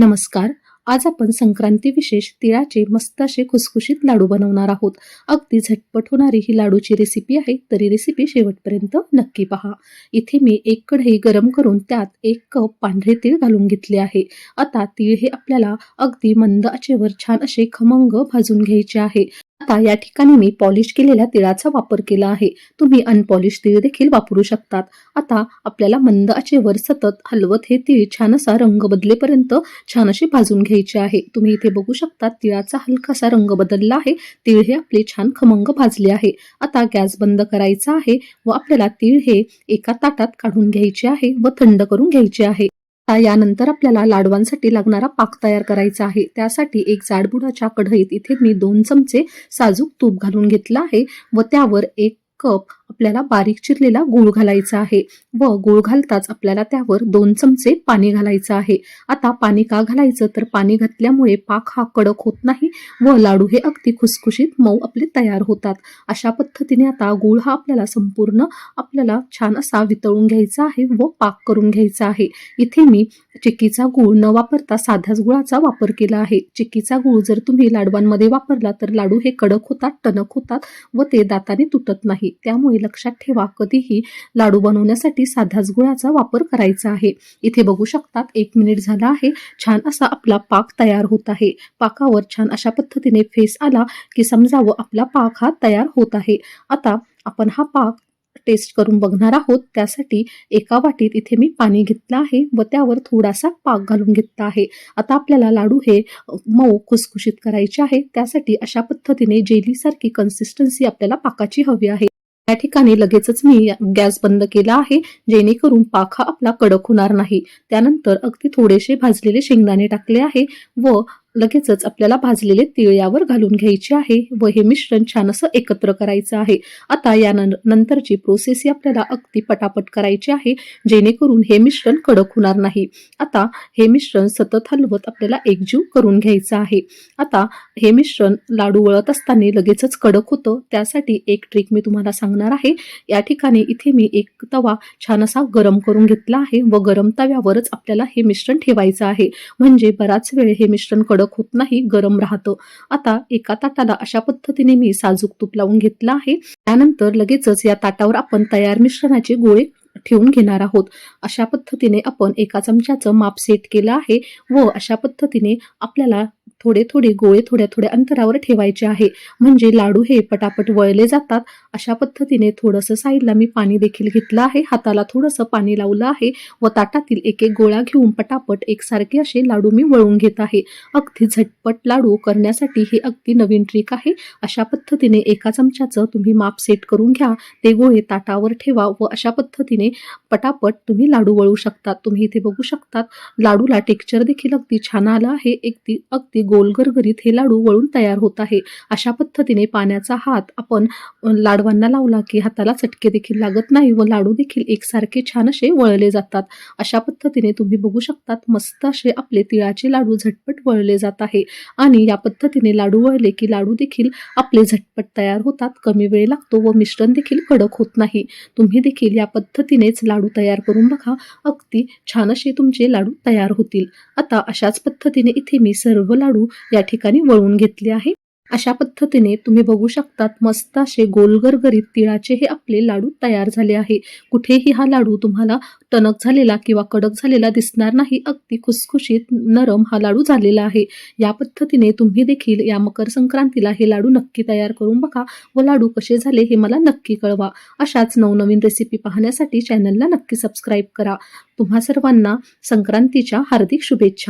नमस्कार. आज आपण संक्रांती विशेष तिळाचे मस्त असे खुसखुशीत लाडू बनवणार आहोत. अगदी झटपट होणारी ही लाडूची रेसिपी आहे तरी रेसिपी शेवटपर्यंत नक्की पहा. इथे मी एक कढई गरम करून त्यात एक कप पांढरे तीळ घालून घेतले आहे. आता तीळ हे आपल्याला अगदी मंद आचेवर छान असे खमंग भाजून घ्यायचे आहे. आता या ठिकाणी मी पॉलिश केलेल्या तिळाचा वापर केला आहे. तुम्ही अनपॉलिश तीळ देखील वापरू शकतात. आता आपल्याला मंद आचेवर सतत हलवत हे तीळ छान असा रंग बदलेपर्यंत छान असे भाजून घ्यायचे आहे. तुम्ही इथे बघू शकता तिळाचा हलकासा रंग बदलला आहे. तीळ हे आपले छान खमंग भाजले आहे. आता गॅस बंद करायचा आहे व आपल्याला तीळ हे एका ताटात काढून घ्यायचे आहे व थंड करून घ्यायचे आहे. आता यानंतर आपल्याला लाडवांसाठी लागणारा पाक तयार करायचा आहे. त्यासाठी एक जाडबुडाच्या कढईत इथे मी दोन चमचे साजूक तूप घालून घेतलं आहे व त्यावर एक कप आपल्याला बारीक चिरलेला गूळ घालायचा आहे. व गूळ घालताच आपल्याला त्यावर दोन चमचे पाणी घालायचं आहे. आता पाणी का घालायचं? तर पाणी घातल्यामुळे पाक हा कडक होत नाही व लाडू हे अगदी खुसखुशीत मऊ आपले तयार होतात. अशा पद्धतीने आता गूळ हा आपल्याला संपूर्ण आपल्याला छान असा वितळून घ्यायचा आहे व पाक करून घ्यायचा आहे. इथे मी चिक्कीचा गूळ न वापरता साध्याच गुळाचा वापर केला आहे. चिक्कीचा गूळ जर तुम्ही लाडवांमध्ये वापरला तर लाडू हे कडक होतात टणक होतात व ते दाताने तुटत नाही. त्यामुळे लक्षात ठेवा कधीही लाडू बनवण्यासाठी साध्याच गुळाचा वापर करायचा आहे. इथे बघू शकतात एक मिनिट झाला आहे छान असा आपला पाक तयार होत आहे. पाकावर छान अशा पद्धतीने फेस आला की समजावं आपला पाक हा तयार होत आहे. आता आपण हा पाक टेस्ट करून बघणार आहोत. त्यासाठी एका वाटीत इथे मी पाणी घेतलं आहे व त्यावर थोडासा पाक घालून घेतला आहे. आता आपल्याला लाडू हे मऊ खुसखुशीत करायचे आहे. त्यासाठी अशा पद्धतीने जेलीसारखी कन्सिस्टन्सी आपल्याला पाकाची हवी आहे. या ठिकाणी लगेचच मी गॅस बंद केला आहे जेणेकरून पाखा हा आपला कडक होणार नाही. त्यानंतर अगदी थोडेसे भाजलेले शेंगदाणे टाकले आहे व लगेचच आपल्याला भाजलेले तीळ यावर घालून घ्यायचे आहे व हे मिश्रण छान असं एकत्र करायचं आहे. आता या नंतरची प्रोसेस ही आपल्याला अगदी पटापट करायची आहे जेणेकरून हे मिश्रण कडक होणार नाही. आता हे मिश्रण सतत हलवत आपल्याला एकजीव करून घ्यायचं आहे. आता हे मिश्रण लाडू वळत असताना लगेचच कडक होतं. त्यासाठी एक ट्रिक मी तुम्हाला सांगणार आहे. या ठिकाणी इथे मी एक तवा छान असा गरम करून घेतला आहे व गरम तव्यावरच आपल्याला हे मिश्रण ठेवायचं आहे. म्हणजे बराच वेळ हे मिश्रण कडक होत नाही गरम राहतं. आता एका ताटाला अशा पद्धतीने मी साजूक तूप लावून घेतलं आहे. त्यानंतर लगेचच या ताटावर आपण तयार मिश्रणाचे गोळे ठेवून घेणार आहोत. अशा पद्धतीने आपण एका चमच्याचं माप सेट केलं आहे व अशा पद्धतीने आपल्याला थोडे थोडे गोळे थोड्या थोड्या अंतरावर ठेवायचे आहे. म्हणजे लाडू हे पटापट वळले जातात. अशा पद्धतीने थोडंसं साईडला मी पाणी देखील घेतलं आहे. हाताला थोडंसं पाणी लावलं आहे व ताटातील एक एक गोळा घेऊन पटापट एकसारखे असे लाडू मी वळून घेत आहे. अगदी झटपट लाडू करण्यासाठी हे अगदी नवीन ट्रिक आहे. अशा पद्धतीने एका चमच्याचं तुम्ही माप सेट करून घ्या. ते गोळे ताटावर ठेवा व अशा पद्धतीने पटापट तुम्ही लाडू वळू शकता तुम्ही इथे बघू शकतात लाडूला टेक्स्चर देखील अगदी छान आलं आहे. अगदी अगदी गोलगरगरीत हे लाडू वळून तयार होत आहे. अशा पद्धतीने पाण्याचा हात आपण लाडवांना लावला की हाताला चटके देखील लागत नाही व लाडू देखील एकसारखे छान असे वळले जातात. अशा पद्धतीने तुम्ही बघू शकतात मस्त असे आपले तिळाचे लाडू झटपट वळले जात आहे. आणि या पद्धतीने लाडू वळले की लाडू देखील आपले झटपट तयार होतात कमी वेळ लागतो व मिश्रण देखील कडक होत नाही. तुम्ही देखील या पद्धतीने पद्धतीनेच लाडू तयार करून बघा. अगदी छान असे तुमचे लाडू तयार होतील. आता अशाच पद्धतीने इथे मी सर्व लाडू या ठिकाणी वळून घेतले आहे. अशा पद्धतीने तुम्ही बघू शकतात मस्त असे गोलगरगरीत तिळाचे हे आपले लाडू तयार झाले आहे. कुठेही हा लाडू तुम्हाला टणक झालेला किंवा कडक झालेला दिसणार नाही अगदी खुसखुशीत नरम हा लाडू झालेला आहे. या पद्धतीने तुम्ही देखील या मकर संक्रांतीला हे लाडू नक्की तयार करून बघा व लाडू कसे झाले हे मला नक्की कळवा. अशाच नवनवीन रेसिपी पाहण्यासाठी चॅनलला नक्की सबस्क्राईब करा. तुम्हा सर्वांना संक्रांतीच्या हार्दिक शुभेच्छा.